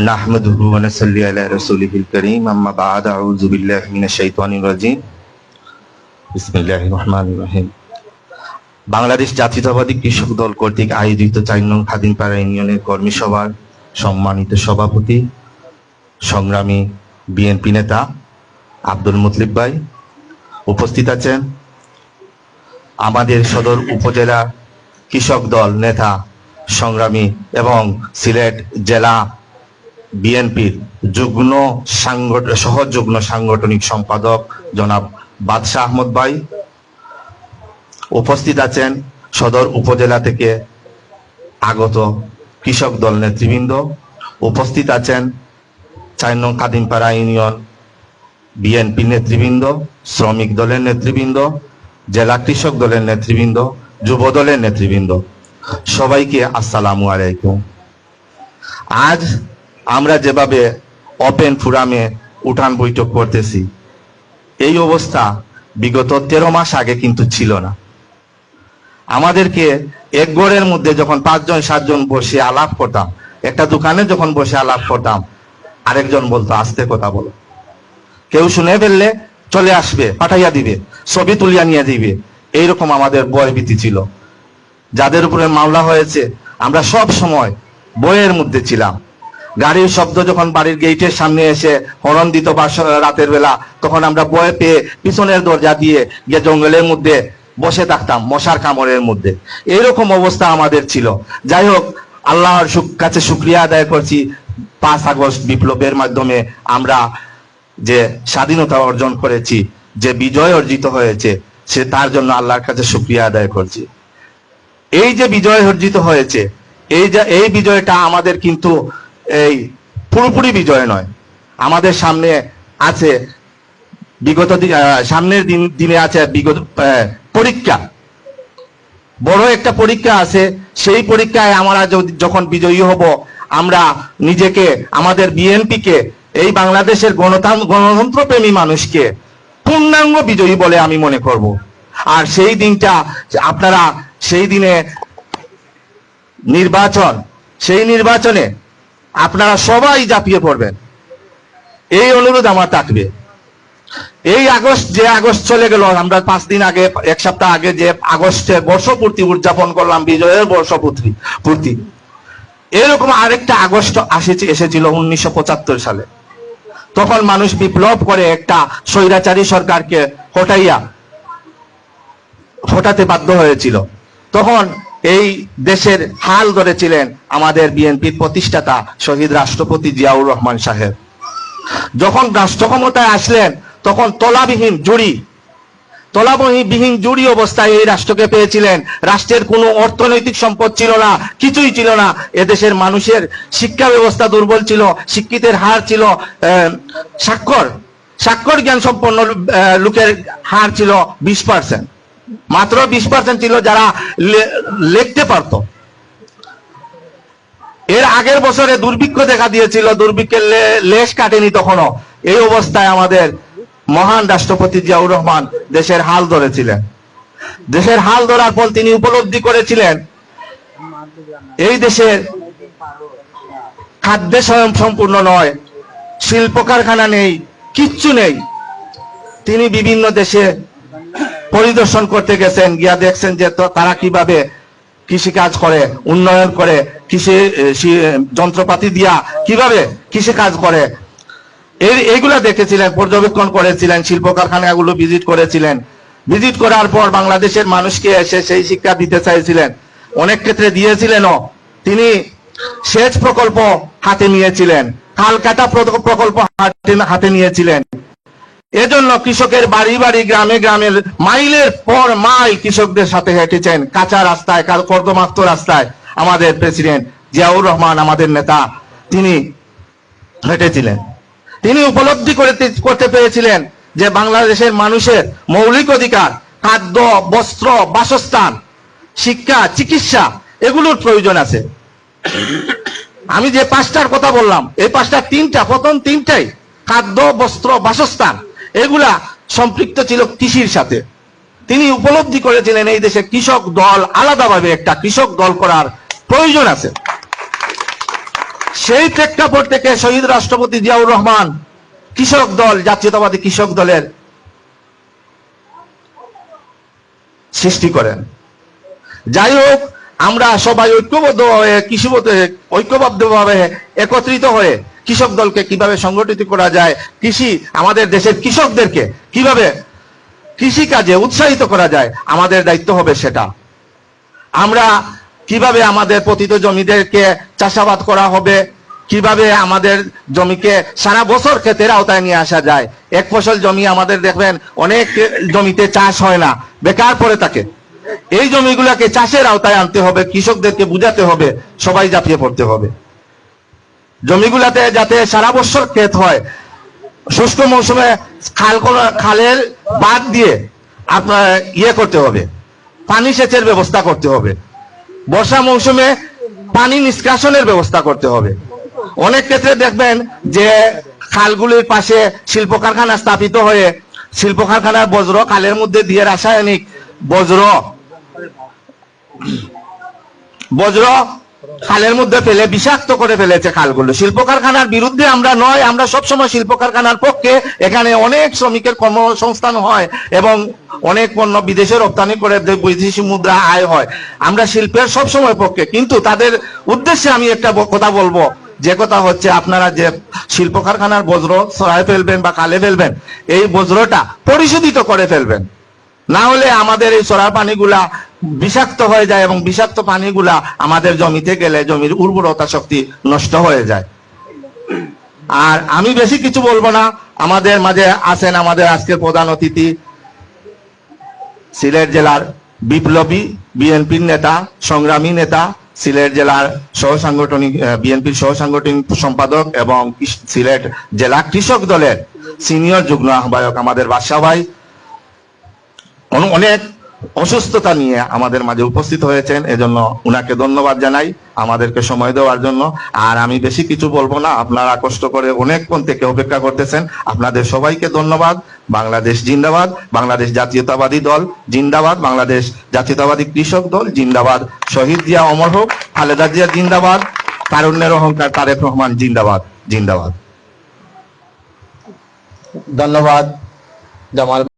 نحمده ونصلي على رسوله الكريم أما بعد أعوذ بالله من الشيطان الرجيم بسم الله الرحمن الرحيم বাংলাদেশ জাতীয়তাবাদী কৃষক দল কর্তৃক আয়োজিত চার নং খাদিমপাড়া ইউনিয়নের কর্মী সভার সম্মানিত সভাপতি সংগ্রামী বিএনপি নেতা আব্দুল মুতলিব ভাই উপস্থিত আছেন আমাদের সদর উপজেলা কৃষক দল নেতা, সংগ্রামী এবং সিলেট জেলা বিএনপির যুগ্ম সহ যুগ্ম সাংগঠনিক সম্পাদক জনাব বাদশাহ আহমদ ভাই। উপস্থিত আছেন সদর উপজেলা থেকে আগত কৃষক দল নেতৃবৃন্দ। উপস্থিত আছেন চার নং কাদিমপাড়া ইউনিয়ন বিএনপি নেতৃবৃন্দ, শ্রমিক দলের নেতৃবৃন্দ। জেলা কৃষক দলের নেতৃবৃন্দ, যুব দলের নেতৃবৃন্দ, সবাইকে আসসালামু আলাইকুম। আজ আমরা যেভাবে ওপেন ফোরামে উঠান বৈঠক করতেছি, এই অবস্থা বিগত তেরো মাস আগে কিন্তু ছিল না। আমাদেরকে এক গড়ের মধ্যে যখন পাঁচজন, সাতজন বসে আলাপ করতাম, একটা দোকানে যখন বসে আলাপ করতাম, আরেকজন বলতো, আস্তে কথা বলো। কেউ শুনে ফেললে চলে আসবে, পাঠাইয়া দিবে, ছবি তুলিয়া নিয়ে দিবে এইরকম আমাদের ভয়ভীতি ছিল। যাদের উপরে মামলা হয়েছে, আমরা সব সময় বইয়ের মধ্যে ছিলাম। গাড়ির শব্দ যখন বাড়ির গেটের সামনে এসে হরণ দিত রাতের বেলা, তখন আমরা বয়ে পেয়ে পিছনের দরজা দিয়ে গিয়ে জঙ্গলের মধ্যে বসে থাকতাম, মশার কামড়ের মধ্যে। এইরকম অবস্থা আমাদের ছিল। যাই হোক, আল্লাহর কাছে শুক্রিয়া আদায় করছি। পাঁচ আগস্ট বিপ্লবের মাধ্যমে আমরা যে স্বাধীনতা অর্জন করেছি, যে বিজয় অর্জিত হয়েছে, সে তার জন্য আল্লাহর কাছে শুক্রিয়া আদায় করছি। এই যে বিজয় অর্জিত হয়েছে, এই যে, এই বিজয়টা আমাদের কিন্তু এই পুরোপুরি বিজয় নয়। আমাদের সামনে আছে বিগত সামনের দিন, দিনে আছে বিগত পরীক্ষা। বড় একটা পরীক্ষা আছে, সেই পরীক্ষায় আমরা যখন বিজয়ী হব, আমরা নিজেকে, আমাদের বিএনপিকে এই বাংলাদেশের গণতন্ত্র গণতন্ত্রপ্রেমী মানুষকে পূর্ণাঙ্গ বিজয়ী বলে আমি মনে করব। আর সেই দিনটা, আপনারা সেই দিনে নির্বাচন, সেই নির্বাচনে আপনারা সবাই জাপিয়ে পড়বেন। এই অনুরোধ আমার থাকবে। এই আগস্ট, যে আগস্ট চলে গেল, আমরা পাঁচ দিন আগে, এক সপ্তাহ আগে যে আগস্টে বর্ষপূর্তি উদযাপন করলাম, বিজয়ের বর্ষপূর্তি, পূর্তি। এরকম আরেকটা আগস্ট আসেছে, এসেছিল উনিশশো পঁচাত্তর সালে। তখন মানুষ বিপ্লব করে একটা স্বৈরাচারী সরকারকে হটাইয়া, হটাতে বাধ্য হয়েছিল। তখন এই দেশের হাল ধরেছিলেন আমাদের বিএনপির প্রতিষ্ঠাতা শহীদ রাষ্ট্রপতি জিয়াউর রহমান সাহেব। যখন রাষ্ট্র ক্ষমতায় আসলেন, তখন তলাবিহীন জুড়ি তলাবিহীন জুড়ি অবস্থায় এই রাষ্ট্রকে পেয়েছিলেন। রাষ্ট্রের কোনো অর্থনৈতিক সম্পদ ছিল না, কিছুই ছিল না। এদেশের মানুষের শিক্ষা ব্যবস্থা দুর্বল ছিল, শিক্ষিতের হার ছিল স্বাক্ষর স্বাক্ষর জ্ঞান সম্পন্ন লোকের হার ছিল বিশ পার্সেন্ট মাত্র বিশ পার্সেন্ট ছিল যারা লিখতে পারতো। এর আগের বছরে দুর্ভিক্ষ দেখা দিয়েছিল, দুর্ভিক্ষের লেশ কাটেনি তখনও। এই অবস্থায় আমাদের মহান রাষ্ট্রপতি জিয়াউর রহমান দেশের হাল ধরেছিলেন। দেশের হাল ধরার পর তিনি উপলব্ধি করেছিলেন। এই দেশের খাদ্যে স্বয়ং সম্পূর্ণ নয় শিল্প কারখানা নেই, কিচ্ছু নেই। তিনি বিভিন্ন দেশে পরিদর্শন করতে গেছেন, গিয়া দেখছেন যে তারা কীভাবে কৃষি কাজ করে, উন্নয়ন করে, কৃষি যন্ত্রপাতি দিয়া কীভাবে কৃষি কাজ করে। এইগুলা দেখেছিলেন, পর্যবেক্ষণ করেছিলেন শিল্প কারখানাগুলো ভিজিট করেছিলেন। ভিজিট করার পর বাংলাদেশের মানুষকে এসে সেই শিক্ষা দিতে চাইছিলেন। অনেক ক্ষেত্রে দিয়েছিলেনও। তিনি সেচ প্রকল্প হাতে নিয়েছিলেন। খাল কাটা প্র- প্রকল্প হাতে- নিয়েছিলেন। এজন্য কৃষকের বাড়ি বাড়ি, গ্রামে গ্রামের মাইলের পর মাইল কৃষকদের সাথে হেঁটেছেন। কাঁচা রাস্তায় কর্দমাক্ত রাস্তায় আমাদের প্রেসিডেন্ট জিয়াউর রহমান, আমাদের নেতা, তিনি হেঁটেছিলেন। তিনি উপলব্ধি করতে পেরেছিলেন যে বাংলাদেশের মানুষের মৌলিক অধিকার, খাদ্য, বস্ত্র, বাসস্থান, শিক্ষা, চিকিৎসা, এগুলোর প্রয়োজন আছে। আমি যে পাঁচটার কথা বললাম, এই পাঁচটা তিনটা, প্রথম তিনটাই খাদ্য, বস্ত্র, বাসস্থান, এগুলা সম্পৃক্ত ছিল কৃষির সাথে। তিনি উপলব্ধি করেছিলেন এই দেশে কৃষক দল আলাদাভাবে একটা কৃষক দল করার প্রয়োজন আছে। সেই প্রেক্ষাপট থেকে শহীদ রাষ্ট্রপতি জিয়াউর রহমান কৃষক দল, জাতীয়তাবাদী কৃষক দলের সৃষ্টি করেন। যাই হোক, আমরা সবাই ঐক্যবদ্ধ হয়ে, কৃষিবদ্ধ ঐক্যবদ্ধভাবে একত্রিত হয়ে কৃষক দলকে কীভাবে সংগঠিত করা যায়, কৃষি আমাদের দেশের কৃষকদেরকে কীভাবে কৃষি কাজে উৎসাহিত করা যায়, আমাদের দায়িত্ব হবে সেটা। আমরা কীভাবে আমাদের পতিত জমিদেরকে চাষাবাদ করা হবে? কীভাবে আমাদের জমিকে সারা বছর ক্ষেতের আওতায় নিয়ে আসা যায়? এক ফসল জমি আমাদের দেখবেন অনেক জমিতে চাষ হয় না। বেকার পড়ে থাকে। এই জমিগুলোকে চাষের আওতায় আনতে হবে, কৃষকদেরকে বুঝাতে হবে, সবাই ঝাঁপিয়ে পড়তে হবে। জমিগুলাতে যাতে সারা বছর ক্ষেত হয়। শুষ্ক মৌসুমে খাল খালের বাদ দিয়ে আপনার ইয়ে করতে হবে। পানি সেচের ব্যবস্থা করতে হবে। বর্ষা মৌসুমে পানি নিষ্কাশনের ব্যবস্থা করতে হবে। অনেক ক্ষেত্রে দেখবেন যে খালগুলির পাশে শিল্প কারখানা স্থাপিত হয়ে শিল্প কারখানার বজ্র খালের মধ্যে দিয়ে রাসায়নিক বজ্র বজ্র খালের মধ্যে ফেলে, বিষাক্ত করে ফেলেছে খালগুলো। শিল্প কারখানার বিরুদ্ধে আমরা নয়, আমরা সবসময় শিল্প কারখানার পক্ষে। এখানে অনেক শ্রমিকের কর্মসংস্থান হয় এবং অনেক পণ্য বিদেশে রপ্তানি করে বৈদেশিক মুদ্রা আয় হয়। আমরা শিল্পের সবসময় পক্ষে, কিন্তু তাদের উদ্দেশ্যে আমি একটা কথা বলব। যে কথা হচ্ছে, আপনারা যে শিল্প কারখানার বজ্র সরায় ফেলবেন বা কালে ফেলবেন, এই বজ্রটা পরিশোধিত করে ফেলবেন। না হলে আমাদের এই সরার পানিগুলা বিষাক্ত হয়ে যায় এবং বিষাক্ত পানিগুলা আমাদের জমিতে গেলে জমির উর্বরতা শক্তি নষ্ট হয়ে যায়। আর আমি বেশি কিছু বলব না। আমাদের মাঝে আছেন আমাদের আজকের প্রধান অতিথি, সিলেট জেলার বিপ্লবী বিএনপির নেতা, সংগ্রামী নেতা, সিলেট জেলার সহ সাংগঠনিক বিএনপির সহ সাংগঠনিক সম্পাদক এবং সিলেট জেলা কৃষক দলের সিনিয়র যুগ্ম আহ্বায়ক আমাদের বাদশাহ ভাই। অনেক অসুস্থতা নিয়ে আমাদের মাঝে উপস্থিত হয়েছেন, এজন্য উনাকে ধন্যবাদ জানাই আমাদেরকে সময় দেওয়ার জন্য। আর আমি বেশি কিছু বলব না, আপনারা কষ্ট করে অনেকক্ষণ থেকে অপেক্ষা করতেছেন। আপনাদের সবাইকে ধন্যবাদ। বাংলাদেশ জিন্দাবাদ, বাংলাদেশ জাতীয়তাবাদী দল জিন্দাবাদ, বাংলাদেশ জাতীয়তাবাদী কৃষক দল জিন্দাবাদ। শহীদ জিয়া অমর হোক, খালেদা জিয়া জিন্দাবাদ, তারুণ্যের অহংকার তারেক রহমান জিন্দাবাদ জিন্দাবাদ। ধন্যবাদ। জামাল